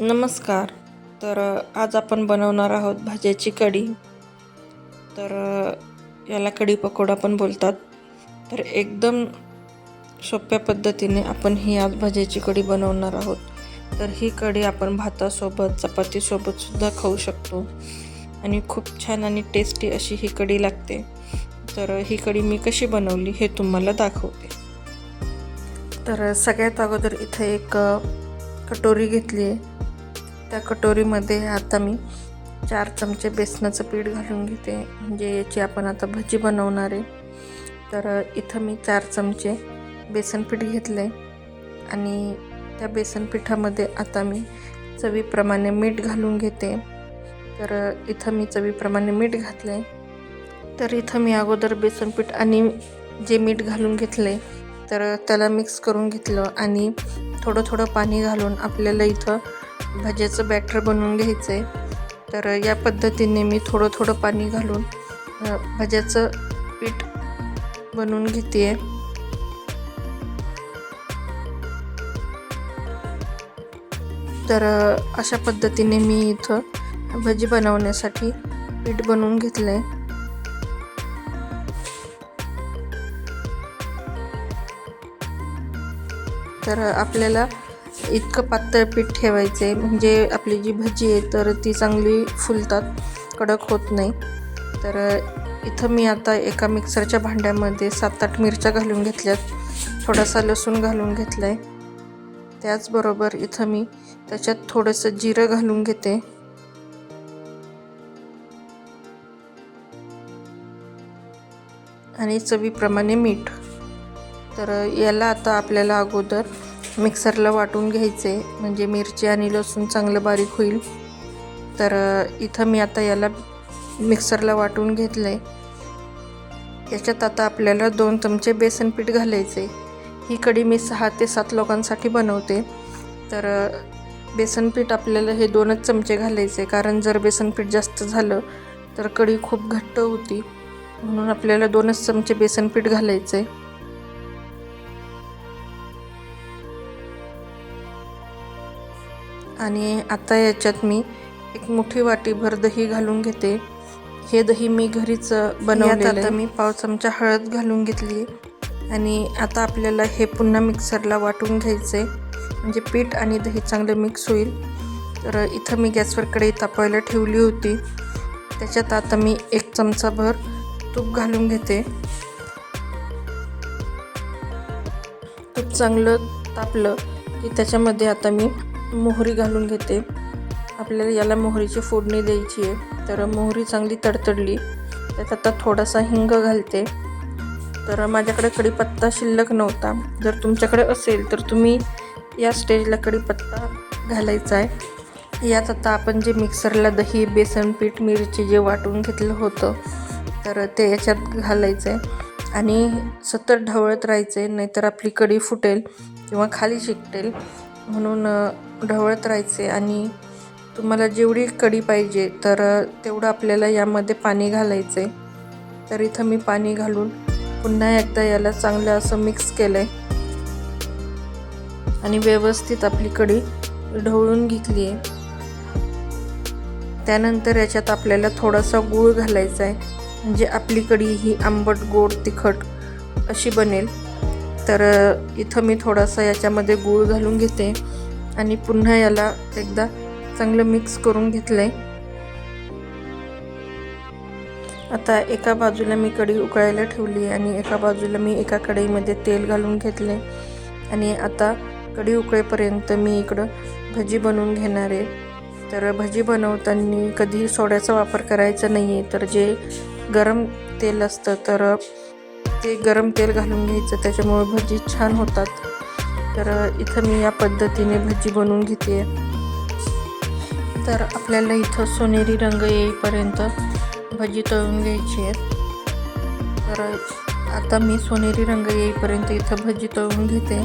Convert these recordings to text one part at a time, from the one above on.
नमस्कार. तर आज आपण बनवणार आहोत भाज्याची कढी. तर याला कढी पकोडा पण बोलतात. तर एकदम सोप्या पद्धतीने आपण ही आज भाज्याची कढी बनवणार आहोत. तर ही कढी आपण भातासोबत चपातीसोबतसुद्धा खाऊ शकतो. आणि खूप छान आणि टेस्टी अशी ही कढी लागते. तर ही कढी मी कशी बनवली हे तुम्हाला दाखवते. तर सगळ्यात अगोदर इथे एक कटोरी घेतली आहे. त्या कटोरीमध्ये आता मी चार चमचे बेसनाचं पीठ घालून घेते. म्हणजे याची आपण आता भजी बनवणार आहे. तर इथं मी चार चमचे बेसन पीठ घेतलं आहे आणि त्या बेसन पिठामध्ये आता मी चवीप्रमाणे मीठ घालून घेते. तर इथं मी चवीप्रमाणे मीठ घातलं आहे तर इथं मी अगोदर बेसन पीठ आणि जे मीठ घालून घेतलं आहे तर त्याला मिक्स करून घेतलं आणि थोडं थोडं पाणी घालून आपल्याला इथं भजेचं बॅटर बनवून घ्यायचं आहे तर या पद्धतीने मी थोडं थोडं पाणी घालून भज्याचं पीठ बनवून घेते आहे तर अशा पद्धतीने मी इथं भजी बनवण्यासाठी पीठ बनवून घेतलं आहे तर आपल्याला इतकं पातळ पीठ ठेवायचं. आहे म्हणजे आपली जी भजी आहे तर ती चांगली फुलतात कडक होत नाही. तर इथं मी आता एका मिक्सरच्या भांड्यामध्ये सात आठ मिरच्या घालून घेतल्यात. थोडासा लसूण घालून घेतला आहे त्याचबरोबर इथं मी त्याच्यात थोडंसं जिरं घालून घेते. आणि चवीप्रमाणे मीठ. तर याला आता आपल्याला अगोदर मिक्सरला वाटून घ्यायचे. म्हणजे मिरची आणि लसूण चांगलं बारीक होईल. तर इथं मी आता याला मिक्सरला वाटून घेतलं आहे याच्यात आता आपल्याला दोन चमचे बेसन पीठ घालायचे ही कढी मी सहा ते सात लोकांसाठी बनवते. तर बेसन पीठ आपल्याला हे दोनच चमचे घालायचे कारण जर बेसन पीठ जास्त झालं तर कढी खूप घट्ट होती. म्हणून आपल्याला दोनच चमचे बेसन पीठ घालायचे आणि आता याच्यात मी एक मोठी वाटीभर दही घालून घेते. हे दही मी घरीच बनवलेलं आता मी पाव चमचा हळद घालून घेतली आणि आता आपल्याला हे पुन्हा मिक्सरला वाटून घ्यायचं म्हणजे पीठ आणि दही चांगलं मिक्स होईल. तर इथं मी गॅसवर कढई तापायला ठेवली होती. त्याच्यात आता मी एक चमचाभर तूप घालून घेते. तूप चांगलं तापलं की त्याच्यामध्ये आता मी मोहरी घालून घेते. आपल्याला याला मोहरीची फोडणी द्यायची आहे. तर मोहरी चांगली तडतडली. त्यात आता थोडासा हिंग घालते. तर माझ्याकडे कढीपत्ता शिल्लक नव्हता. जर तुमच्याकडे असेल तर तुम्ही या स्टेजला कढीपत्ता घालायचा आहे. यात आता आपण जे मिक्सरला दही बेसन पीठ मिरची जे वाटून घेतलं होतं तर ते याच्यात घालायचं आहे. आणि सतत ढवळत राहायचं आहे. नाहीतर आपली कढी फुटेल किंवा खाली शिकटेल. म्हणून ढवळत राहायचे आणि तुम्हाला जेवढी कढी पाहिजे तर तेवढं आपल्याला यामध्ये पाणी घालायचं आहे तर इथं मी पाणी घालून पुन्हा एकदा याला चांगलं असं मिक्स केलं आहे आणि व्यवस्थित आपली कढी ढवळून घेतली आहे त्यानंतर याच्यात आपल्याला थोडासा गूळ घालायचा आहे म्हणजे आपली कढी ही आंबट गोड तिखट अशी बनेल. तर इथं मी थोडासा याच्यामध्ये गूळ घालून घेते आणि पुन्हा याला एकदा चांगलं मिक्स करून घेतलं आहे आता एका बाजूला मी कढी उकळायला ठेवली आणि एका बाजूला मी एका कढईमध्ये तेल घालून घेतले. आणि आता कढी उकळेपर्यंत मी इकडं भजी बनवून घेणार आहे. तर भजी बनवताना कधी सोड्याचा वापर करायचा नाही आहे तर जे गरम तेल असतं तर ते गरम तेल घालून घ्यायचं त्याच्यामुळे भजी छान होतात. तर इथं मी या पद्धतीने भजी बनवून घेते. तर आपल्याला इथं सोनेरी रंग येईपर्यंत भजी तळून घ्यायची आहेत तर आता मी सोनेरी रंग येईपर्यंत इथं भजी तळून घेते.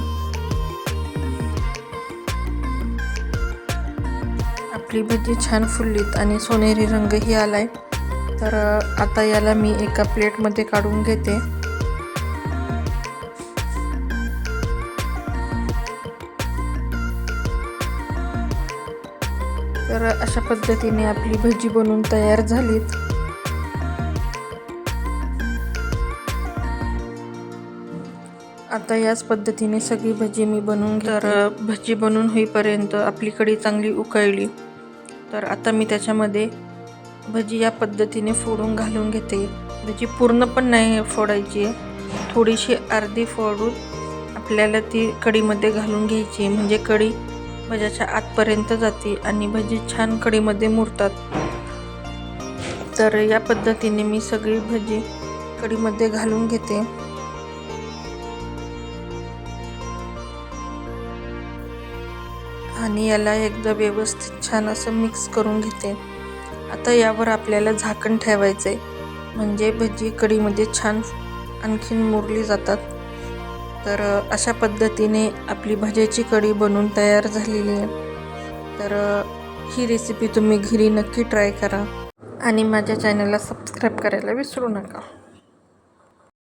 आपली भजी छान फुललीत आणि सोनेरी रंगही आलाय. तर आता याला मी एका प्लेटमध्ये काढून घेते. तर अशा पद्धतीने आपली भजी बनवून तयार झालीत. आता याच पद्धतीने सगळी भजी मी बनवून तर भजी बनवून होईपर्यंत आपली कढी चांगली उकळली. तर आता मी त्याच्यामध्ये भजी या पद्धतीने फोडून घालून घेते. भजी पूर्ण पण नाही फोडायची. थोडीशी अर्धी फोडून आपल्याला ती कढीमध्ये घालून घ्यायची. म्हणजे कढी भज्याच्या आतपर्यंत जाते आणि भजी छान कडीमध्ये मुरतात. तर या पद्धतीने मी सगळी भजी कडीमध्ये घालून घेते. आणि याला एकदा व्यवस्थित छान असं मिक्स करून घेते. आता यावर आपल्याला झाकण ठेवायचं आहे म्हणजे भजी कढीमध्ये छान आणखीन मुरली जातात. तर अशा पद्धतीने आपली भज्याची कढी बनवून तयार झालेली आहे. तर ही रेसिपी तुम्ही घरी नक्की ट्राय करा. आणि माझ्या चॅनलला सबस्क्राईब करायला विसरू नका.